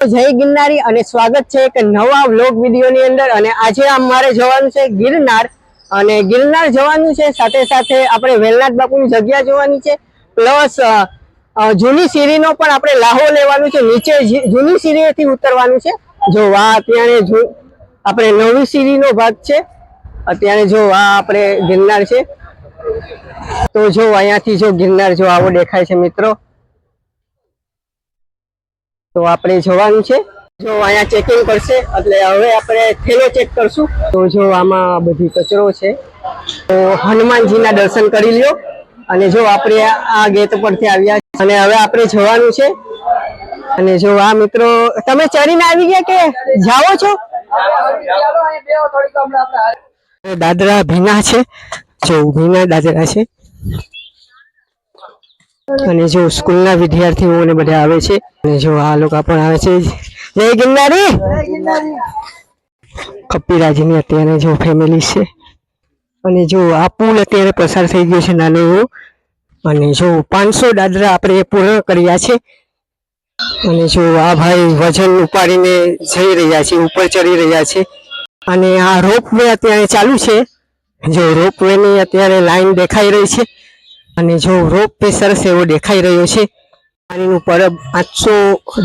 જય ગિરનારી અને સ્વાગત છે એક નવા વ્લોગ વિડીયોની અંદર. અને આજે અમારે જવાનું છે ગિરનાર. અને ગિરનાર જવાનું છે, સાથે સાથે આપણે વેલનાથ બાપુની જગ્યા જોવાની છે. પ્લસ જૂની સીરીનો પણ આપણે લાહો લેવાનું છે, નીચે જૂની સીરીથી ઉતરવાનું છે. જો વાહ, અત્યારે આપણે નવી સીરીનો ભાગ છે. અત્યારે જો આ આપણે ગિરનાર છે. તો જો અહીંયાથી જો ગિરનાર જો આવો દેખાય છે મિત્રો. તો આપણે જવાનું છે. જો અહીંયા ચેકિંગ કરશે, એટલે હવે આપણે થેલો ચેક કરશું. તો જો આમાં બધી કચરો છે. તો હનુમાનજીના દર્શન કરી લ્યો. અને જો આપણે આ ગેટ પરથી આવ્યા અને હવે આપણે જવાનું છે. અને જો આ મિત્રો, તમે ચરીને આવી ગયા કે જાઓ છો? દાદરા ભીના છે. જો ભીના દાદરા છે. અને જો સ્કૂલના વિદ્યાર્થીઓ ને બધા આવે છે, અને જો આ લોકો પણ આવે છે. જય ગિરનારી! કપિરાજની અત્યારે જો ફેમિલી છે. અને જો આ પુલ અત્યારે પસાર થઈ ગયો છે નાનો એવો અને જો પાંચસો દાદરા આપણે પૂર્ણ કર્યા છે. અને જો આ ભાઈ વજન ઉપાડીને જઈ રહ્યા છે, ઉપર ચડી રહ્યા છે. અને આ રોપ વે અત્યારે ચાલુ છે. જો રોપ વે ની અત્યારે લાઈન દેખાઈ રહી છે. અને જો રોપ પે સરસ એવો દેખાઈ રહ્યો છે. પાણીનું પરબ પાંચસો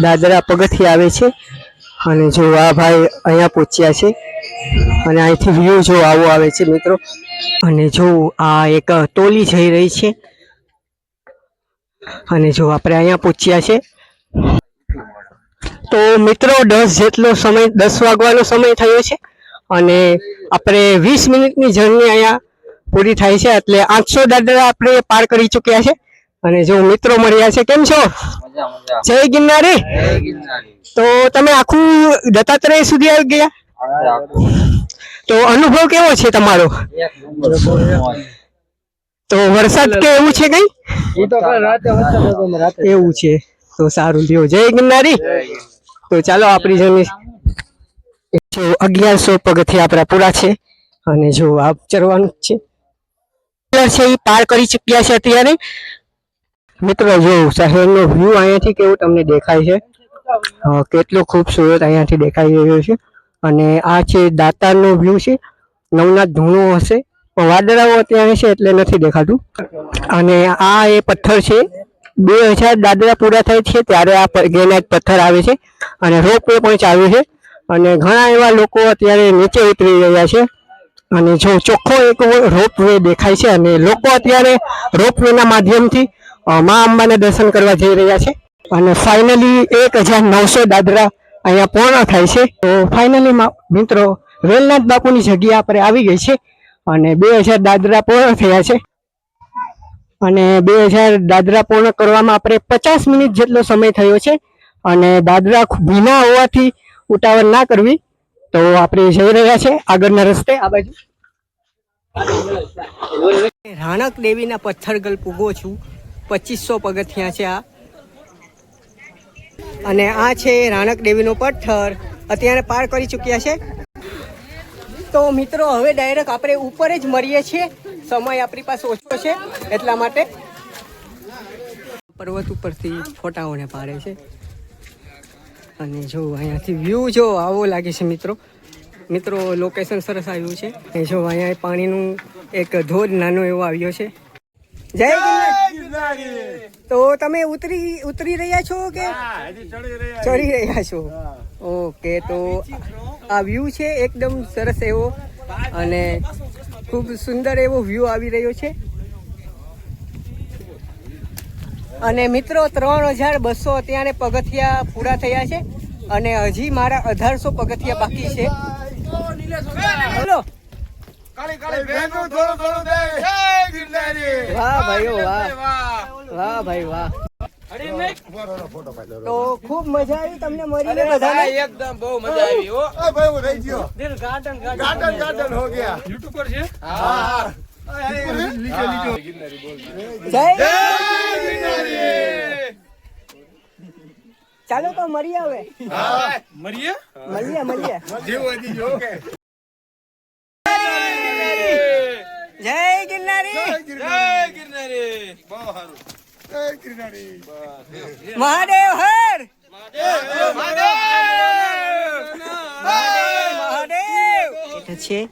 દાદરા પગથી આવે છે. અને જો આ ભાઈ અહીંયા પહોંચ્યા છે. અને અહીંથી વ્યૂ જો આવો આવે છે મિત્રો. અને જો આ એક ટોલી જઈ રહી છે. અને જો આપણે અહીંયા પહોંચ્યા છે. તો મિત્રો દસ જેટલો સમય, દસ વાગવાનો સમય થયો છે. અને આપણે વીસ મિનિટની જર્ની અહીંયા પૂરી થાય છે એટલે આઠસો દાદરા આપણે પાર કરી ચૂક્યા છે. અને જો મિત્રો મળ્યા છે કેમ છો? જય ગિરનારી. તો તમે આખું દત્તાત્રેય સુધી આવી ગયા? તો અનુભવ કેવો છે તમારો? તો વરસાદ કે એવું છે કઈ? એવું છે. તો સારું લ્યો જય ગિરનારી. તો ચાલો આપણી જમી અગિયારસો પગથી આપણા પૂરા છે. અને જો આ ચરવાનું છે. છે એ પાર કરી ચૂક્યા છે અત્યારે. મિત્રો, જો શહેરનો વ્યૂ અહીંયાથી કેવું તમને દેખાય છે? કેટલું ખૂબસૂરત અહીંયાથી દેખાઈ રહ્યો છે. અને આ છે દાતારનો વ્યૂ છે, નવનાથ ધૂણો હશે. પણ વાદળાઓ અત્યારે છે એટલે નથી દેખાતું. અને આ એ પથ્થર છે. બે હજાર દાદરા પૂરા થાય છે ત્યારે આ ગ્રેનાઇટ પથ્થર આવે છે. અને રોપ વે પણ ચાલુ છે. અને ઘણા એવા લોકો અત્યારે નીચે ઉતરી રહ્યા છે. અને જો ચોખ્ખો એક રોપ વે દેખાય છે અને લોકો અત્યારે રોપ વે ના માધ્યમથી મા અંબાના દર્શન કરવા જઈ રહ્યા છે. અને ફાઇનલી એક હજાર નવસો દાદરા અહીંયા પૂર્ણ થાય છે. તો ફાઇનલી મિત્રો વેલનાથ બાપુની જગ્યા આપણે આવી ગઈ છે અને બે હજાર દાદરા પૂર્ણ થયા છે. અને બે હજાર દાદરા પૂર્ણ કરવામાં આપણે પચાસ મિનિટ જેટલો સમય થયો છે. અને દાદરા ભીના હોવાથી ઉતાવળ ના કરવી. તો આપણે જઈ રહ્યા છે આગળના રસ્તે, આ બાજુ. રાણક દેવીના પથ્થરગલ પૂગો છું. પચીસો પગથિયા છે આ. અને આ છે રાણક દેવીનો પથ્થર. અત્યારે પાર કરી ચૂક્યા છે. તો મિત્રો, હવે ડાયરેક્ટ આપણે ઉપર જ મળીએ છીએ. સમય આપણી પાસે ઓછો છે એટલા માટે. પર્વત ઉપરથી ફોટાઓને પાડે છે. અને જો અહીંયાથી વ્યૂ જો આવો લાગે છે મિત્રો. મિત્રો લોકેશન સરસ આવ્યું છે. અને જો અહીંયા પાણીનું એક ધોધ નાનો એવો આવ્યો છે. જય તો તમે ઉતરી ઉતરી રહ્યા છો કે? ચડી રહ્યા છો? ઓકે તો આ વ્યૂ છે એકદમ સરસ એવો અને ખૂબ સુંદર એવો વ્યૂ આવી રહ્યો છે. અને મિત્રો ત્રણ હજાર બસો અત્યારે પગથિયા પૂરા થયા છે અને હજી મારા અઢારસો પગથિયા બાકી છે. વાહ ભાઈઓ વાહ. વાહ ભાઈ વાહ. તો ખૂબ મજા આવી તમને મળીને એકદમ બહુ મજા આવી ગયો. ચાલો તો મળીએ હવે. મરીએ મળીએ મળીએ. જેવો હતી જો. કે જય ગિરનારી. જય ગિરનારી. બહુ સારું. જય ગિરનારી. મહાદેવ હર. છે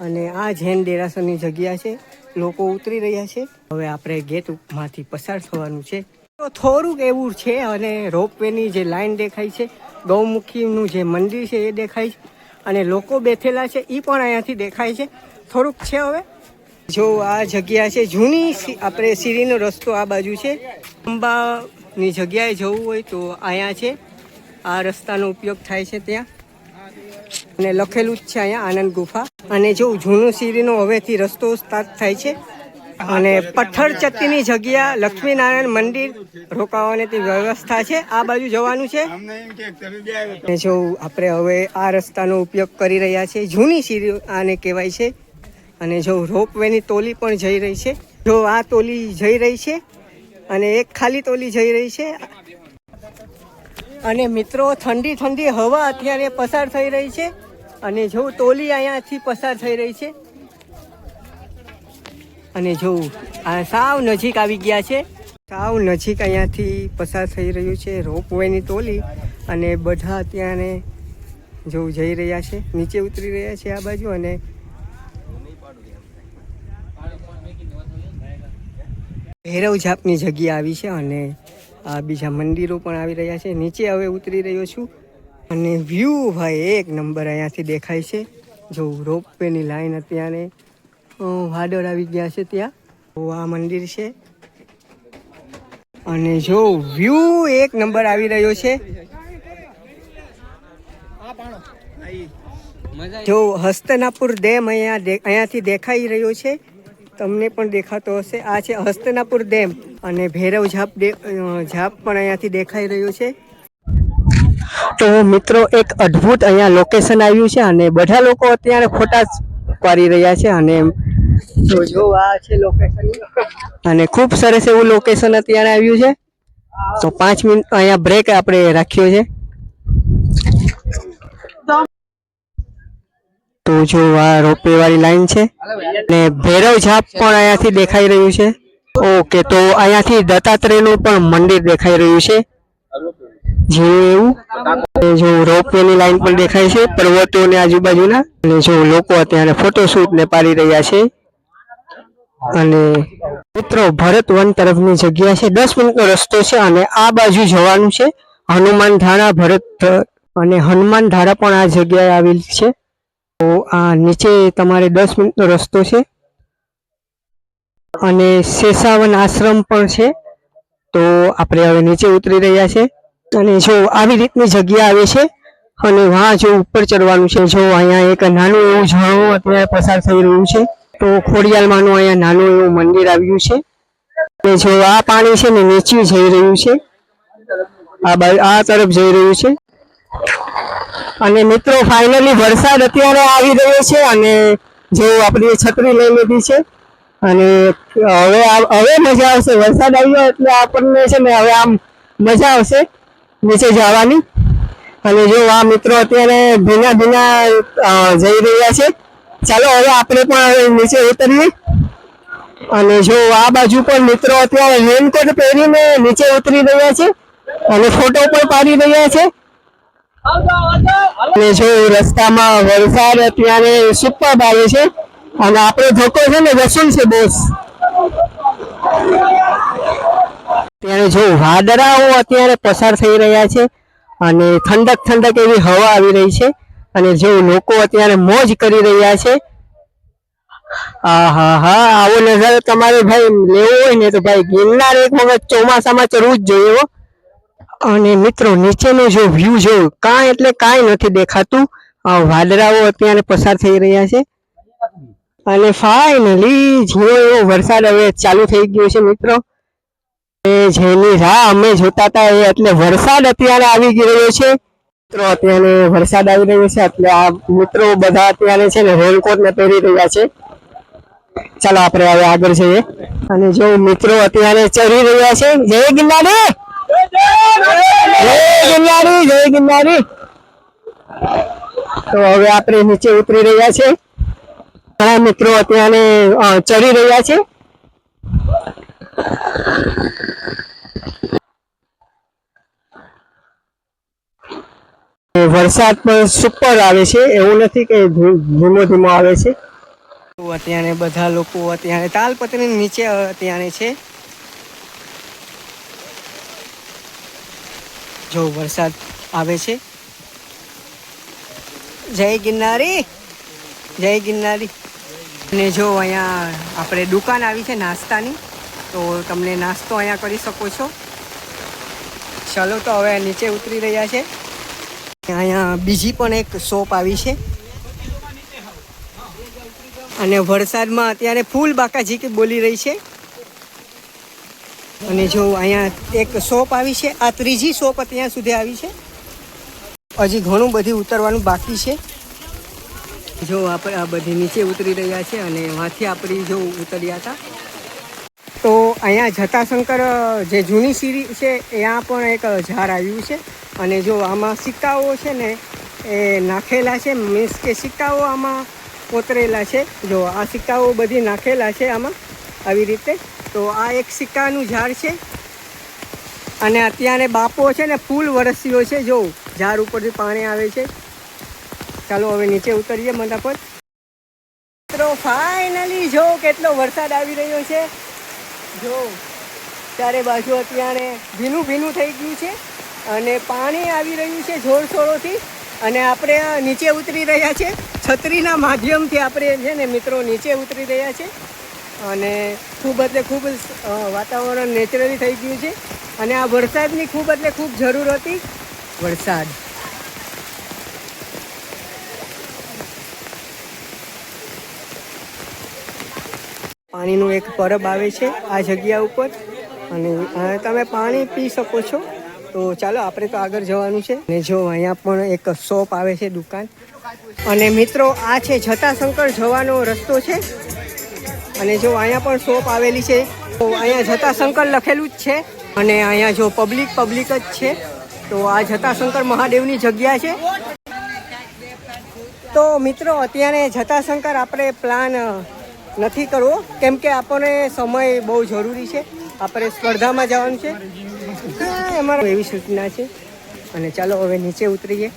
અને આ જૈન દેરાસરની જગ્યા છે. લોકો ઉતરી રહ્યા છે. હવે આપણે ગેટમાંથી પસાર થવાનું છે. તો થોડુંક એવું છે અને રોપવેની જે લાઈન દેખાય છે, ગૌમુખીનું જે મંદિર છે એ દેખાય છે અને લોકો બેઠેલા છે એ પણ અહીંયાથી દેખાય છે. થોડુંક છે હવે. જો આ જગ્યા છે જૂની આપણે સીરીનો રસ્તો આ બાજુ છે. અંબાની જગ્યાએ જવું હોય તો અહીંયા છે. આ રસ્તાનો ઉપયોગ થાય છે ત્યાં. અને લખેલું જ છે અહીંયા આનંદ ગુફા. અને જો જૂનું સીડીનો હવેથી રસ્તો સ્ટાર્ટ થાય છે અને પથ્થર ચત્તીની જગ્યા લક્ષ્મીનારાયણ મંદિર રોકાવાની તે વ્યવસ્થા છે. આ બાજુ જવાનું છે. અને જો આપણે હવે આ રસ્તાનો ઉપયોગ કરી રહ્યા છે જૂની સીડી આને કહેવાય છે. અને જો રોપવેની તોલી પણ જઈ રહી છે. જો આ તોલી જઈ રહી છે અને એક ખાલી તોલી જઈ રહી છે. અને મિત્રો ઠંડી ઠંડી હવા અત્યારે પસાર થઈ રહી છે. અને જો ટોલી અહીંયાથી પસાર થઈ રહી છે. અને જો આ સાવ નજીક આવી ગયા છે. સાવ નજીક અહીંયાથી પસાર થઈ રહ્યું છે રોપવેની ટોલી અને બધા ત્યાંને જો જઈ રહ્યા છે. નીચે ઉતરી રહ્યા છે આ બાજુ અને ભૈરવ જાપની જગ્યા આવી છે અને આ બીજા મંદિરો પણ આવી રહ્યા છે. નીચે હવે ઉતરી રહ્યો છું. અને વ્યૂ ભાઈ, એક નંબર અહીંયાથી દેખાય છે. જો રોપવેની લાઈન અત્યારે વાદળ આવી ગયા છે ત્યાં. આ મંદિર છે. અને જો વ્યૂ એક નંબર આવી રહ્યો છે. જો હસ્તનાપુર ડેમ અહીંયા અહીંયાથી દેખાઈ રહ્યો છે. તમને પણ દેખાતો હશે. આ છે હસ્તનાપુર ડેમ. અને ભૈરવ ઝાપ ઝાપ પણ અહીંયાથી દેખાઈ રહ્યો છે. તો મિત્રો એક અદ્ભુત અહીંયા લોકેશન આવ્યું છે અને બધા લોકો અત્યારે ફોટા પાડી રહ્યા છે અને તો જો આ છે લોકેશન અને ખૂબ સરસ એવું લોકેશન અત્યારે આવ્યું છે. તો પાંચ મિનિટ અહીંયા બ્રેક આપણે રાખ્યો છે. તો જો આ રોપવે વાળી લાઈન છે. અને ભૈરવ ઝાપ પણ અહીંયાથી દેખાઈ રહ્યું છે. ઓકે તો અહીંયાથી દત્તાત્રેયનું પણ મંદિર દેખાઈ રહ્યું છે. જેવું એવું જો રોપવે ની લાઈન પણ દેખાય છે, પર્વતો ને આજુબાજુના. અને જો લોકો અત્યારે ફોટોશૂટ ને પાડી રહ્યા છે. અને મિત્રો, ભરત વન તરફની જગ્યા છે. દસ મિનિટનો રસ્તો છે અને આ બાજુ જવાનું છે. હનુમાન ધારા, ભરત અને હનુમાન ધારા પણ આ જગ્યાએ આવેલ છે. તો આ નીચે તમારે દસ મિનિટનો રસ્તો છે. અને શેષાવન આશ્રમ પણ છે. તો આપણે હવે નીચે ઉતરી રહ્યા છે. અને જો આવી રીતની જગ્યા આવે છે, અને વાં જો ઉપર ચડવાનું છે, જો અહીંયા એક નાનું એવું ઝરણું અત્યારે પસાર થઈ રહ્યું છે, તો ખોડિયાલમાંનું અહીંયા નાનું એવું મંદિર આવ્યું છે. અને જો આ પાણી છે ને નીચે જઈ રહ્યું છે, આ આ તરફ જઈ રહ્યું છે. અને મિત્રો ફાઇનલી વરસાદ અત્યારે આવી રહ્યો છે, અને જો આપણી છત્રી લઈ લીધી છે, અને હવે હવે મજા આવશે. વરસાદ આવ્યો એટલે આપણને છે ને હવે આમ મજા આવશે. નીચે જવાની. અને જો આ મિત્રો અત્યારે ભીના ભીના જઈ રહ્યા છે. ચાલો હવે આપણે પણ નીચે ઉતરીએ. અને જો આ બાજુ પણ મિત્રો અત્યારે રેનકોટ પહેરીને નીચે ઉતરી રહ્યા છે અને ફોટો પણ પાડી રહ્યા છે. અને જો રસ્તામાં વરસાદ અત્યારે સુપર આવે છે. અને આપણો ધોકો છે ને વસૂલ છે બોસ ત્યારે જો વાદળાઓ અત્યારે પસાર થઈ રહ્યા છે અને ઠંડક ઠંડક એવી હવા આવી રહી છે અને જો લોકો અત્યારે મોજ કરી રહ્યા છે હા હા, આવો નજારો તમારે ભાઈ લેવો હોય ને તો ભાઈ ગિરનાર એક વખત ચોમાસામાં ચડવું જ જોઈએ અને મિત્રો નીચેનો જો વ્યૂ જો કાંઈ એટલે કાંઈ નથી દેખાતું વાદળાઓ અત્યારે પસાર થઈ રહ્યા છે. અને ફાઇનલી જેવો એવો વરસાદ હવે ચાલુ થઈ ગયો છે મિત્રો. જેની રાહ અમે જોતા હતા એ એટલે વરસાદ અત્યારે આવી ગયો છે. મિત્રો, અત્યારે વરસાદ આવી રહ્યો છે એટલે આ મિત્રો બધા અત્યારે છે ને રેનકોટ ને પહેરી રહ્યા છે. ચાલો આપણે હવે આગળ જઈએ. અને જો મિત્રો અત્યારે ચડી રહ્યા છે, જય ગિરનારી! જય ગિરનારી જય ગિરનારી! તો હવે આપણે નીચે ઉતરી રહ્યા છે. ઘણા મિત્રો અત્યારે ચડી રહ્યા છે. વરસાદ પણ સુપર આવે છે, એવું નથી કે ધીમો ધીમો આવે છે. અત્યારે બધા લોકો અત્યારે તાલપત્રી નીચે અત્યારે છે. જો વરસાદ આવે છે. જય ગિરનારી જય ગિરનારી. અને જો અહીંયા આપણે દુકાન આવી છે નાસ્તાની તો તમને નાસ્તો અહીંયા કરી શકો છો. ચાલો તો હવે નીચે ઉતરી રહ્યા છે. અહીંયા બીજી પણ એક શોપ આવી છે. અને વરસાદમાં અત્યારે ફૂલ બાકાજી કે બોલી રહી છે. અને જો અહીંયા એક શોપ આવી છે, આ ત્રીજી શોપ અત્યાં સુધી આવી છે. હજી ઘણું બધું ઉતરવાનું બાકી છે. જો આપણે આ બધી નીચે ઉતરી રહ્યા છે અને વાંથી આપણી જો ઉતર્યા હતા. તો અહીંયા જટાશંકર જે જૂની સીરી છે, ત્યાં પણ એક ઝાડ આવ્યું છે. અને જો આમાં સિક્કાઓ છે ને, એ નાખેલા છે, મીન્સ કે સિક્કાઓ આમાં કોતરેલા છે. જો આ સિક્કાઓ બધી નાખેલા છે આમાં, આવી રીતે. તો આ એક સિક્કાનું ઝાડ છે. અને અત્યારે બાપો છે ને, ફૂલ વરસ્યો છે. જો, ઝાડ ઉપરથી પાણી આવે છે. ચાલો હવે નીચે ઉતરીએ મંડા પર. મિત્રો ફાઇનલી જો કેટલો વરસાદ આવી રહ્યો છે. જો, ચારે બાજુ અત્યારે ભીનું ભીનું થઈ ગયું છે અને પાણી આવી રહ્યું છે જોરશોરોથી અને આપણે નીચે ઉતરી રહ્યા છે. છત્રીના માધ્યમથી આપણે છે ને મિત્રો નીચે ઉતરી રહ્યા છે અને ખૂબ એટલે ખૂબ વાતાવરણ નેચરલી થઈ ગયું છે અને આ વરસાદની ખૂબ એટલે ખૂબ જરૂર હતી વરસાદ. પાણીનું એક પરબ આવે છે આ જગ્યા ઉપર. અને તમે પાણી પી શકો છો. તો ચાલો, આપણે તો આગળ જવાનું છે. અને જો અહીંયા પણ એક શોપ આવે છે, દુકાન. અને મિત્રો, આ છે જટાશંકર જવાનો રસ્તો છે. અને જો અહીંયા પણ શોપ આવેલી છે, તો અહીંયા જટાશંકર લખેલું જ છે. અને અહીંયા જો પબ્લિક પબ્લિક જ છે. તો આ જટાશંકર મહાદેવની જગ્યા છે. તો મિત્રો, અત્યારે જટાશંકર આપણે પ્લાન નથી કરવો કેમ કે આપણને સમય બહુ જરૂરી છે. આપણે સ્પર્ધામાં જવાનું છે. અમારે એવી સૂચના છે. અને ચાલો હવે નીચે ઉતરીએ.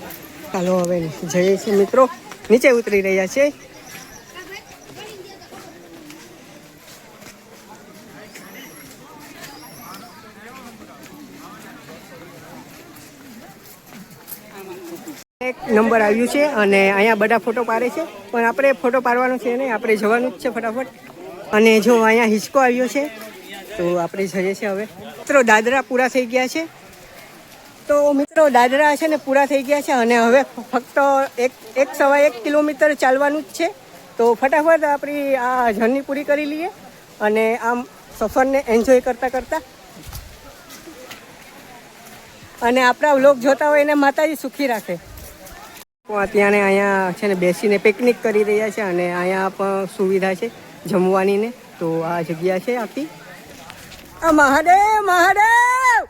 ચાલો હવે જઈએ છીએ મિત્રો. નીચે ઉતરી રહ્યા છે એક નંબર આવ્યું છે અને અહીંયા બધા ફોટો પાડે છે. પણ આપણે ફોટો પાડવાનો છે નહીં, આપણે જવાનું જ છે ફટાફટ. અને જો અહીંયા હિંચકો આવ્યો છે, તો આપણે જઈએ છીએ હવે. મિત્રો, દાદરા પૂરા થઈ ગયા છે. તો મિત્રો, દાદરા છે ને પૂરા થઈ ગયા છે અને હવે ફક્ત એક એક સવા એક કિલોમીટર ચાલવાનું જ છે. તો ફટાફટ આપણી આ જર્ની પૂરી કરી લઈએ અને આમ સફરને એન્જોય કરતાં કરતાં. અને આપણા વ્લોગ જોતા હોય એને માતાજી સુખી રાખે. અત્યારે અહીંયા છે ને બેસીને પિકનિક કરી રહ્યા છે અને અહીંયા પણ સુવિધા છે જમવાની ને તો આ જગ્યા છે આખી. આ મહાદેવ મહાદેવ!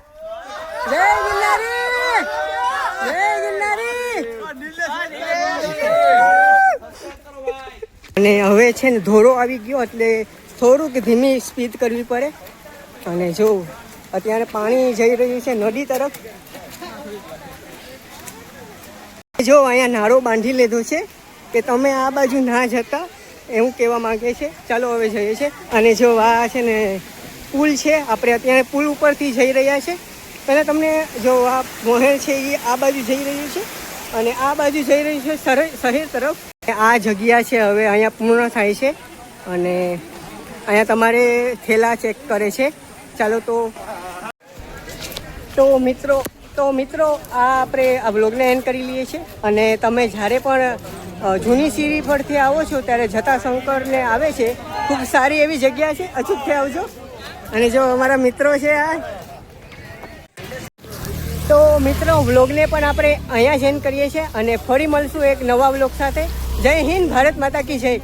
જય ગિરનારી! જય ગિરનારી! અને હવે છે ને ધોરો આવી ગયો એટલે થોડુંક ધીમી સ્પીડ કરવી પડે. અને જો અત્યારે પાણી જઈ રહ્યું છે નદી તરફ. જો અહીંયા નાળો બાંધી લીધો છે કે તમે આ બાજુ ના જતા એવું કહેવા માંગે છે. ચાલો હવે જઈએ છે. અને જો આ છે ને પુલ છે, આપણે અત્યારે પુલ ઉપરથી જઈ રહ્યા છે. પહેલાં તમને જો આ મોહેર છે એ આ બાજુ જઈ રહ્યું છે અને આ બાજુ જઈ રહ્યું છે શહેર તરફ. આ જગ્યા છે હવે અહીંયા પૂર્ણ થાય છે અને અહીંયા તમારે થેલા ચેક કરે છે. ચાલો તો તો મિત્રો તો મિત્રો, આ આપણે આ બ્લોગને એન્ડ કરી લઈએ છીએ. અને તમે જ્યારે પણ જૂની સીરી પરથી આવો છો, ત્યારે જતા શંકરને આવે છે. ખૂબ સારી એવી જગ્યા છે. અચૂકથી આવજો. અને જો અમારા મિત્રો છે આ. તો મિત્રો વ્લોગને પણ આપણે અહીંયા જ એન્ડ કરીએ છીએ. અને ફરી મળશું એક નવા વ્લોગ સાથે. જય હિન્દ, ભારત માતા કી જય.